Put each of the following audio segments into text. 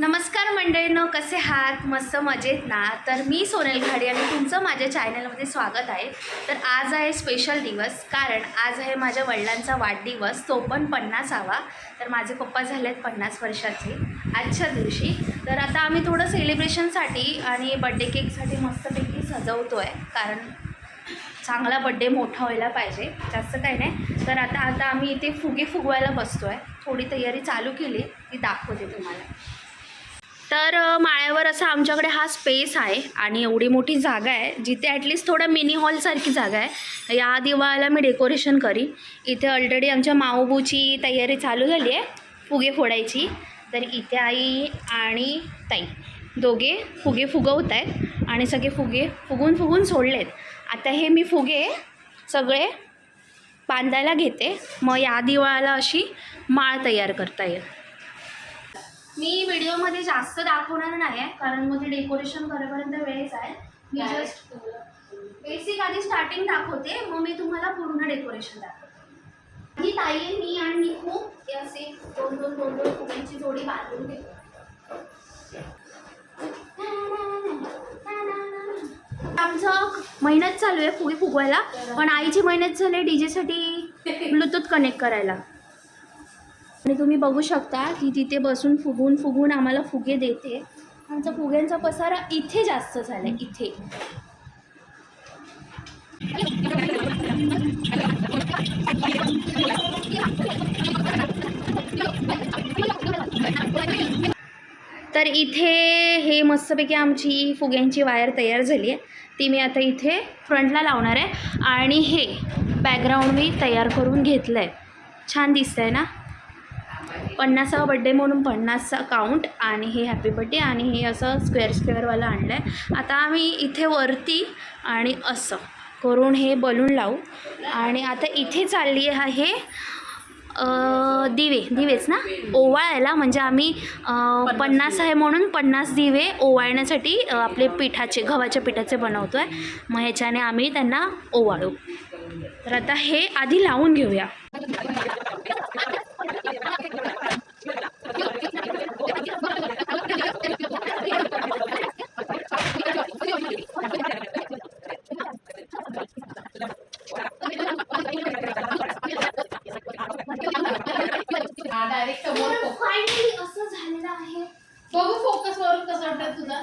नमस्कार मंडळींनो कसे आहात? मस्त मजेत ना? तर मी सोनल घाडी आणि तुमचं माझ्या चॅनलमध्ये स्वागत आहे. तर आज आहे स्पेशल दिवस कारण आज आहे माझ्या वडिलांचा वाढदिवस तो पण पन्नासावा. तर माझे पप्पा झाले आहेत पन्नास वर्षाचे आजच्या दिवशी. तर आता आम्ही थोडं सेलिब्रेशनसाठी आणि बड्डे केकसाठी मस्तपैकी सजवतो आहे कारण चांगला बड्डे मोठा व्हायला पाहिजे जास्त काही नाही. तर आता आता आम्ही इथे फुगे फुगवायला बसतो आहे थोडी तयारी चालू केली ती दाखवते तुम्हाला. तर माळ्यावर असा आमच्याकडे हा स्पेस आहे आणि एवढी मोठी जागा आहे जिथे ॲटलिस्ट थोडं मिनी हॉलसारखी जागा आहे. या दिवाळीला मी डेकोरेशन करीन. इथे ऑलरेडी आमच्या माऊबूची तयारी चालू झाली आहे फुगे फोडायची. तर इथे आई आणि ताई दोघे फुगे फुगवत आहेत आणि सगळे फुगे फुगून फुगून सोडलेत. आता हे मी फुगे सगळे बांधायला घेते. मग या दिवाळाला अशी माळ तयार करता येईल. मी व्हिडिओमध्ये जास्त दाखवणार नाही आहे कारण मग ते डेकोरेशन करेपर्यंत वेळच आहे. मी जस्ट बेसिक आधी स्टार्टिंग दाखवते मग मी तुम्हाला पूर्ण डेकोरेशन दाखवते. ही ताई मी आणि मी खूप असे दोन दोन दोन दोन फुग्यांची जोडी बांधून घेतो. आमचं मेहनत चालू आहे फुगे फुगवायला पण आईची मेहनत झाली डीजेसाठी ब्लूटूथ कनेक्ट करायला. आणि तुम्ही बघू शकता की तिथे बसून फुगून फुगून आम्हाला फुगे देते. आमचा फुग्यांचा पसारा इथे जास्त झाला आहे इथे. तर इथे हे मस्तपैकी आमची फुग्यांची वायर तयार झाली आहे. ती मी आता इथे फ्रंटला लावणार आहे. आणि हे बॅकग्राऊंड मी तयार करून घेतलं आहे छान दिसतं आहे ना? पन्नासावा बड्डे म्हणून पन्नासचा काउंट आणि हे हॅपी बड्डे आणि हे असं स्क्वेअर स्क्वेअरवालं आणलं आहे आता आम्ही इथे वरती आणि असं करून हे बलून लावू. आणि आता इथे चालली आहे हे दिवे. दिवेच ना? ओवाळायला म्हणजे आम्ही पन्नास आहे म्हणून पन्नास दिवे ओवाळण्यासाठी आपले पिठाचे गव्हाच्या पिठाचे बनवतो आहे मग ह्याच्याने आम्ही त्यांना ओवाळू. तर आता हे आधी लावून घेऊया. डायरेक्ट समोर फायनली असं झालेलं आहे बघू फोकस वरून कसं तुझा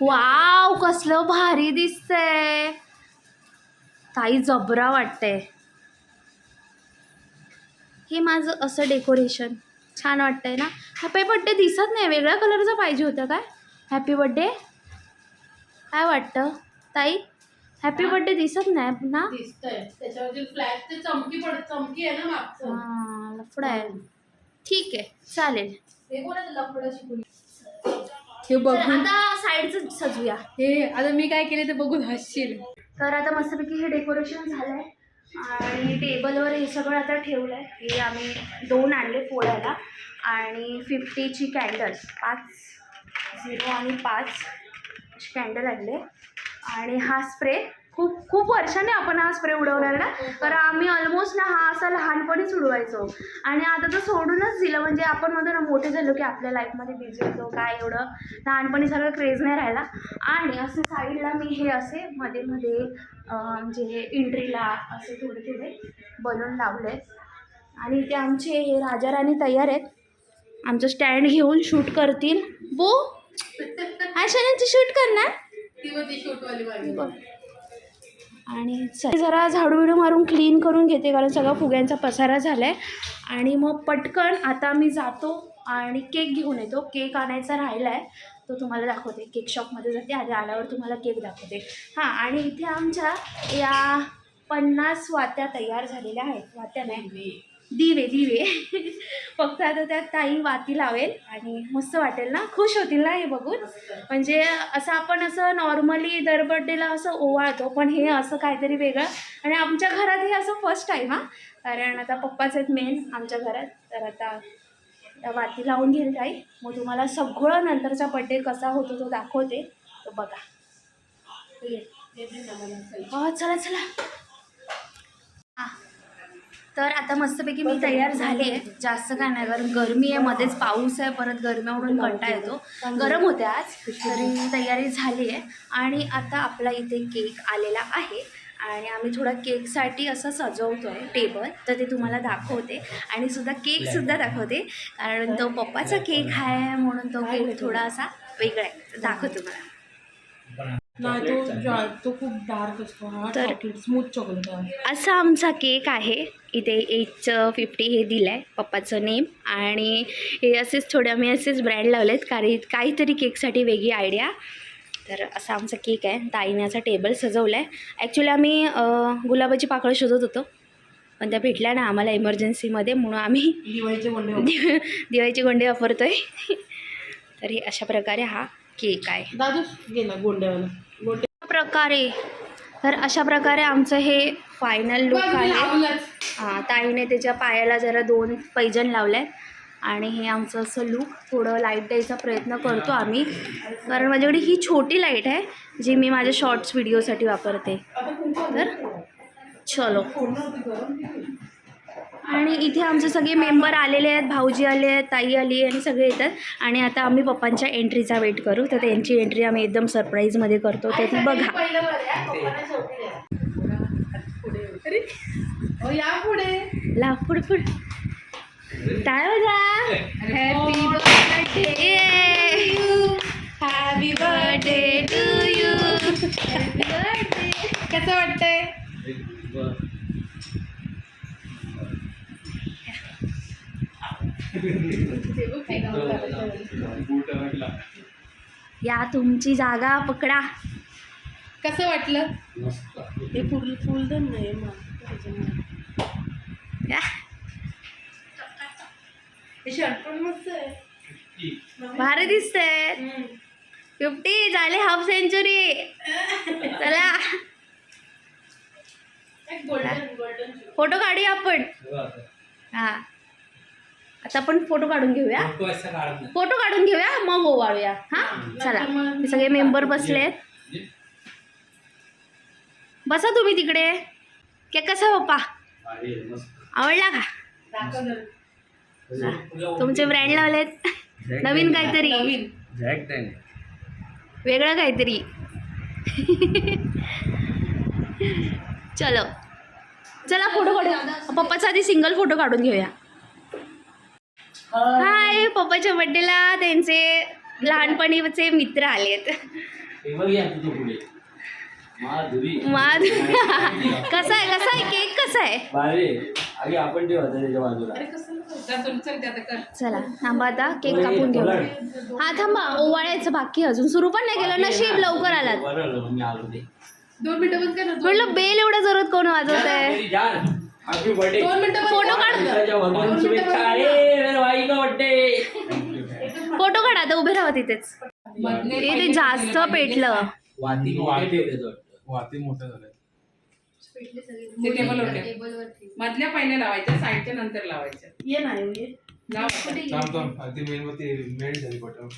वाव कसलं भारी दिसतंय. काही जबरा वाटतंय. हे माझं असं डेकोरेशन. छान वाटतंय ना? हॅपी बड्डे दिसत नाही वेगळ्या कलरचं पाहिजे होतं काय? हॅपी बड्डे काय वाटतं? ताई हॅपी? बड्डे दिसत नाही ना? दिसतंय. त्याच्यावरती फ्लॅग ते चमकी पड चमकी आहे ना मागचं. हां लफडा आहे. ठीक आहे चालेल. हे हे बघून आता साईडचं सजूया. हे आता मी काय केले ते बघून हसशील. तर आता मस्तपैकी हे डेकोरेशन झालं आहे आणि टेबलवर हे सगळं आता ठेवलं आहे. हे आम्ही दोन आणले पोळ्याला आणि फिफ्टीची कॅन्डल्स पाच झिरो आणि पाच कॅन्डल आणले. आणि हा स्प्रे खूप खूप वर्षाने आपण हा स्प्रे उडवणार ना? तर आम्ही ऑलमोस्ट ना हा असा लहानपणीच उडवायचो. आणि आता तर सोडूनच दिलं. म्हणजे आपण म्हणतो ना मोठे झालो की आपल्या लाईफमध्ये बिझी होतो काय एवढं लहानपणी सगळं क्रेज नाही राहिला. आणि असे साईडला मी हे असे मध्ये मध्ये म्हणजे एंट्रीला असे थोडे थोडे बलून लावले. आणि इथे आमचे हे राजा राणी तयार आहेत. आमचं स्टँड घेऊन शूट करतील. बो! आशानाची शूट करणार? ती होती शूटवाली. आणि जरा झाडू बिडू मारून क्लीन करून घेते कारण सगळा फुग्यांचा पसारा झाला आहे आणि मग पटकन आता मी जातो आणि केक घेऊन येतो. केक आणायचा राहिला आहे तो तुम्हाला दाखवते. केक शॉपमध्ये जाते आधी आल्यावर तुम्हाला केक दाखवते. हां आणि इथे आमच्या या पन्नास वात्या तयार झालेल्या आहेत. वात्या नाही. दिवे दिवे. फक्त आता त्यात ताई वाती लावेल आणि मस्त वाटेल ना. खुश होतील ना हे बघून. म्हणजे असं आपण असं नॉर्मली दर बड्डेला असं ओवाळतो पण हे असं काहीतरी वेगळं. आणि आमच्या घरात हे असं फर्स्ट टाईम हां. कारण आता पप्पाच आहेत मेन आमच्या घरात. तर आता त्या वाती लावून घेईल ताई. मग तुम्हाला सगळं नंतरचा बड्डे कसा होतो तो दाखवते. तो बघा. हो चला चला. हां. तर आता मस्तपैकी मी तयार झाली. आहे जास्त काय नाही कारण गरमी आहे मध्येच पाऊस आहे परत गरमीवरून कंटाळा येतो. गरम होते आज तरी तयारी झाली आहे. आणि आता आपला इथे केक आलेला आहे. आणि आम्ही थोडा केकसाठी असं सजवतो आहे टेबल तर ते तुम्हाला दाखवते. आणि सुद्धा केकसुद्धा दाखवते. कारण तो पप्पाचा केक आहे म्हणून तो केक थोडा असा वेगळा आहे. दाखवतो मला नाही तो जा- तो खूप डार्क असतो. हा चॉकलेट स्मूथ चॉकलेट आहे. असा आमचा केक आहे. इथे एजचं फिफ्टी हे दिलं आहे पप्पाचं नेम आणि हे असेच थोडे आम्ही असेच ब्रँड लावलेत. कारण काहीतरी केकसाठी वेगळी आयडिया तर असा आमचा केक आहे. ताईने असा टेबल सजवला आहे ॲक्च्युली आम्ही गुलाबाची पाकळं शोधत होतो. पण त्या भेटल्या ना आम्हाला इमर्जन्सीमध्ये म्हणून आम्ही दिवाळीचे दिव दिवाळीची गोंडे वापरतो आहे तर हे अशा प्रकारे हा केक आहे. दादू गेला गोंड्यावाला. गोंडे अशा प्रकारे. तर अशा प्रकारे आमचं हे फायनल लुक आहे. हां ताईने त्याच्या पायाला जरा दोन पैजण लावले आहेत आणि हे आमचं असं लूक थोडं लाइट द्यायचा प्रयत्न करतो आम्ही. कारण माझ्याकडे ही छोटी लाइट आहे जी मी माझ्या शॉर्ट्स व्हिडिओसाठी वापरते. तर चलो. आणि इथे आमचे सगळे मेंबर आलेले आहेत भाऊजी आले आहेत ताई आली आहे आणि सगळे येतात. आणि आता आम्ही पप्पांच्या एंट्रीचा वेट करू. तर त्यांची एंट्री आम्ही एकदम सरप्राईजमध्ये करतो. तर ती बघा. पुढे अरे, अहो, या पुढे. ला पुढे पुढे. टाळ वाजा happy birthday happy birthday to you happy birthday कसं वाटतंय? या तुमची जागा पकडा. कसं वाटलं? हे फुल फुल दे नाही या. हे शर्ट पण मस्त आहे. भारी दिसतंय. फिफ्टी झाले हाफ सेंचुरी चला. गोल्डन गोल्डन फोटो काढूया आपण. हा. आता आपण फोटो काढून घेऊया. फोटो काढून घेऊया मग ओवाळूया. हा? चला. हे सगळे मेंबर बसले आहेत बसा तुम्ही तिकडे. के कसा पप्पा? आवडला का? तुमचे ब्रँड लावलेत. नवीन काहीतरी. नवीन. वेगळं काहीतरी. चलो. चला फोटो काढू पप्पाचा आधी सिंगल फोटो काढून घेऊया. हाय पप्पाच्या बड्डेला त्यांचे लहानपणीचे मित्र आलेत. माध कसा आहे कसा आहे केक कसा आहे? आपण चला थांबा आता केक कापून घेऊ हा थांबा ओवाळायचं बाकी अजून. सुरू पण नाही केलं नशीब लवकर आलात. म्हटलं बेल एवढं जोरात कोण वाजवत आहे हॅपी बर्थडे दोन मिनिटं बंद फोटो. काढ. फोटो काढा आता उभे राहा तिथेच. ते जास्त पेटलं. वाती मोठ्या झाल्या ते टेबल होते मधल्या पहिल्या लावायच्या साईडच्या नंतर लावायच्या. ये ना ये लाव. आता. थांब थांब. आधी मेणबत्ती मेल्ट झाली पटकन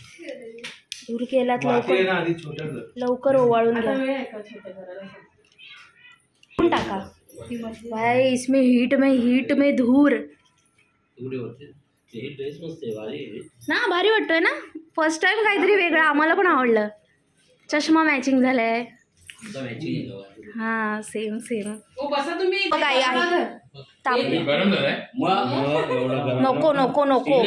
दूर केलात वाती आहे लवकर. ना आधी छोट्या झाल्या. लवकर ओवाळून आता घ्या. वेळ आहे का छोट्या घराला? कोण टाका? भाई इसमें हीट में हीट में धूर. तुकडे होते ते ड्रेस मस्त आहे भारी ना भारी वाटतोय ना? फर्स्ट टाइम काहीतरी वेगळं. आम्हाला पण आवडलं. चष्मा मॅचिंग झालाय. हा सेम सेम ओ बसा तुम्ही. बघा, आई आहे. ताप. गरम झालाय नको नको नको.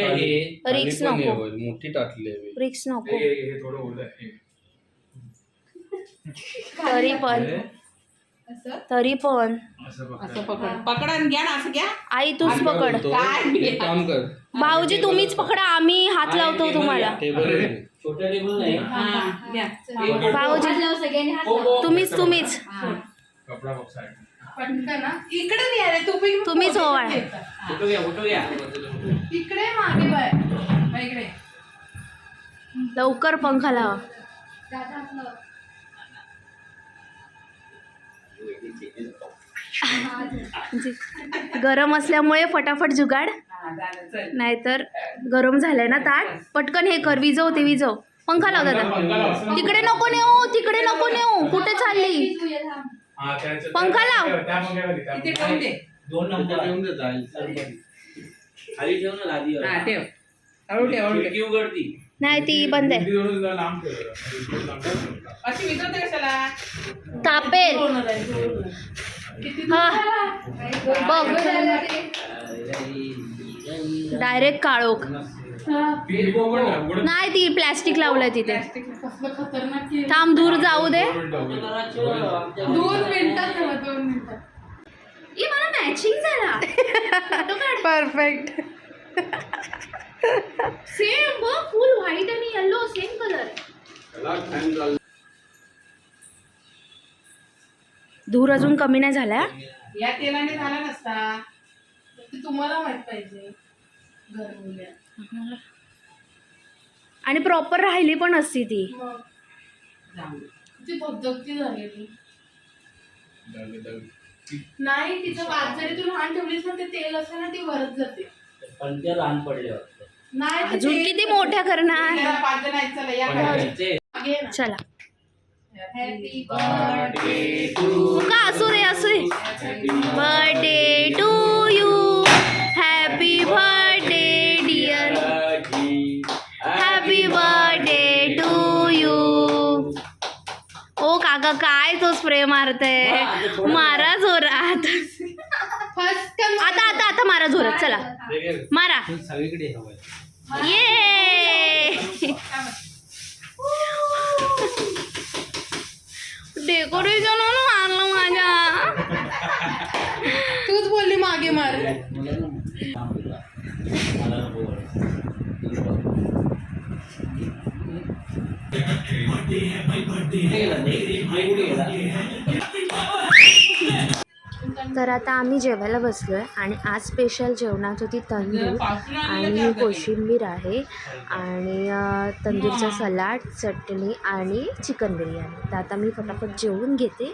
रिक्स नको. मोठी टाकली आहे रिक्स नको. थोडं ओलं आहे. तरी पण. असं? तरी पण. असं पकड. पकडा. आणि घ्या ना असं घ्या. आई तूच पकड. काय? काम कर. भाऊजी तुम्हीच पकडा आम्ही हात लावतो तुम्हाला. छोट्या टेबल नाही. हा, घ्या. भाऊजी तुम्हीच तुम्हीच. कपडा बॉक्स आहे पटकन ना इकडे नाही अरे तू पण तुम्हीच ओवाळ. फोटो घ्या फोटो घ्या. इकडे मागे बाय. हा, इकडे. लवकर पंखा लावा. म्हणजे गरम असल्यामुळे फटाफट जुगाड. नाहीतर गरम झालंय ना ताट. पटकन हे कर विजव ते विजव. पंखा लाव दादा. तिकडे नको नेऊ तिकडे नको नेऊ. कुठे चालली? हा, पंखा लाव. हा नाही ती बंद आहे. तापेल. बघ. डायरेक्ट काळोख. नाही ती प्लॅस्टिक लावलंय तिथे. कसलं खतरनाक केलं. थांब दूर जाऊ दे. मला मॅचिंग झाला. परफेक्ट सेम बघ फुल व्हाईट आणि येलो सेम कलर धूर अजून कमी नाही झाला? या तेलाने झाला नसता. ते तुम्हाला माहीत पाहिजे आणि प्रॉपर राहिली पण असती ती. मग. जाऊ दे. ती धगधगती झालेली. जाऊ दे. नाही तिचं वाद जरी तू लहान ठेवलीस ना ते तेल असतं ना ती वरच जाते. पण ते लहान पडले वाटतं. नाही ते अजून तेल- किती मोठ्या करणार पाच जण आहेत चला या पण घरात. घरचे मागे ये ना. चला. Happy birthday का असू दे असू दे. Birthday to you happy birthday dear happy birthday to you ओ काका काय तो स्प्रे मारते मारा जोरात. आता आता आता मारा जोरात चला. मारा. सगळीकडे हवंय ये डेकोरेशन आणलं माझ्या तूच बोलली मागे मार मला ना काम होता. मला तर आता आम्ही जेवायला बसलो आहे आणि आज स्पेशल जेवणात होती तंदूर आणि कोशिंबीर आहे आणि तंदूरचा सलाड चटणी आणि चिकन बिर्याणी. तर आता मी फटाफट जेवून घेते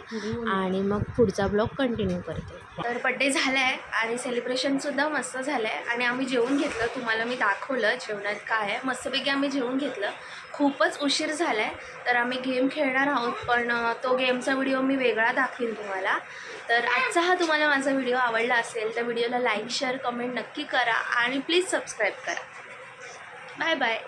आणि मग पुढचा ब्लॉग कंटिन्यू करते. तर बड्डे झाला आहे आणि सेलिब्रेशनसुद्धा मस्त झालं आहे आणि आम्ही जेवून घेतलं. तुम्हाला मी दाखवलं जेवणात काय आहे. मस्तपैकी आम्ही जेवून घेतलं. खूपच उशीर झाला आहे तर आम्ही गेम खेळणार आहोत. पण तो गेमचा व्हिडिओ मी वेगळा दाखवेन तुम्हाला. तर आजचा हा तुम्हाला माझा व्हिडिओ आवडला असेल तर व्हिडिओला लाईक शेअर कमेंट नक्की करा. आणि प्लीज सबस्क्राईब करा. Bye bye